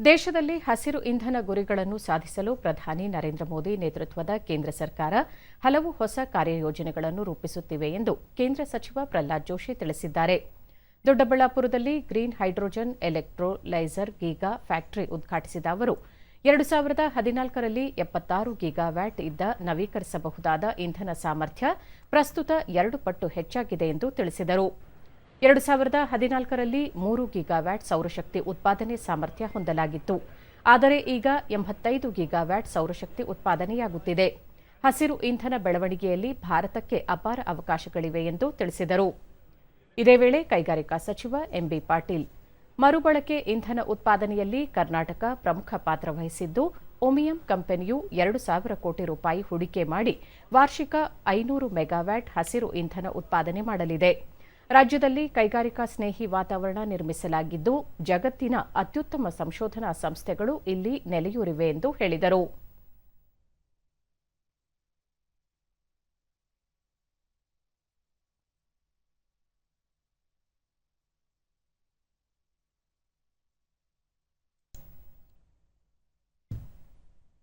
ದೇಶದಲ್ಲಿ ಹಸಿರು ಇಂಧನ ಗುರಿಗಳನ್ನು ಸಾಧಿಸಲು ಪ್ರಧಾನಿ ನರೇಂದ್ರ ಮೋದಿ ನೇತೃತ್ವದ ಕೇಂದ್ರ ಸರ್ಕಾರ ಹಲವು ಹೊಸ ಕಾರ್ಯಯೋಜನೆಗಳನ್ನು ರೂಪಿಸುತ್ತಿವೆ ಎಂದು ಕೇಂದ್ರ ಸಚಿವ ಪ್ರಹ್ಲಾದ್ ಜೋಶಿ ತಿಳಿಸಿದ್ದಾರೆ. ದೊಡ್ಡಬಳ್ಳಾಪುರದಲ್ಲಿ green hydrogen electrolyser giga factory ಉದ್ಘಾಟಿಸಿದ ಅವರು, ಎರಡು ಸಾವಿರದ ಹದಿನಾಲ್ಕರಲ್ಲಿ ಎಪ್ಪತ್ತಾರು ಗೀಗಾವ್ಯಾಟ್ ಇದ್ದ ನವೀಕರಿಸಬಹುದಾದ ಇಂಧನ ಸಾಮರ್ಥ್ಯ ಪ್ರಸ್ತುತ ಎರಡು ಪಟ್ಟು ಹೆಚ್ಚಾಗಿದೆ ಎಂದು ತಿಳಿಸಿದರು. ಎರಡು ಸಾವಿರದ ಹದಿನಾಲ್ಕರಲ್ಲಿ ಮೂರು ಗೀಗಾವ್ಯಾಟ್ ಸೌರಶಕ್ತಿ ಉತ್ಪಾದನೆ ಸಾಮರ್ಥ್ಯ ಹೊಂದಲಾಗಿತ್ತು. ಆದರೆ ಈಗ ಎಂಬತ್ತೈದು ಗೀಗಾವ್ಯಾಟ್ ಸೌರಶಕ್ತಿ ಉತ್ಪಾದನೆಯಾಗುತ್ತಿದೆ. ಹಸಿರು ಇಂಧನ ಬೆಳವಣಿಗೆಯಲ್ಲಿ ಭಾರತಕ್ಕೆ ಅಪಾರ ಅವಕಾಶಗಳಿವೆ ಎಂದು ತಿಳಿಸಿದರು. ಇದೇ ವೇಳೆ ಕೈಗಾರಿಕಾ ಸಚಿವ ಎಂಬಿ ಪಾಟೀಲ್, ಮರುಬಳಕೆ ಇಂಧನ ಉತ್ಪಾದನೆಯಲ್ಲಿ ಕರ್ನಾಟಕ ಪ್ರಮುಖ ಪಾತ್ರ ವಹಿಸಿದ್ದು, ಒಮಿಯಂ ಕಂಪನಿಯು ಎರಡು ಸಾವಿರ ಕೋಟಿ ರೂಪಾಯಿ ಹೂಡಿಕೆ ಮಾಡಿ ವಾರ್ಷಿಕ ಐನೂರು ಮೆಗಾವ್ಯಾಟ್ ಹಸಿರು ಇಂಧನ ಉತ್ಪಾದನೆ ಮಾಡಲಿದೆ. ರಾಜ್ಯದಲ್ಲಿ ಕೈಗಾರಿಕಾ ಸ್ನೇಹಿ ವಾತಾವರಣ ನಿರ್ಮಿಸಲಾಗಿದ್ದು ಜಗತ್ತಿನ ಅತ್ಯುತ್ತಮ ಸಂಶೋಧನಾ ಸಂಸ್ಥೆಗಳು ಇಲ್ಲಿ ನೆಲೆಯೂರಿವೆ ಎಂದು ಹೇಳಿದರು.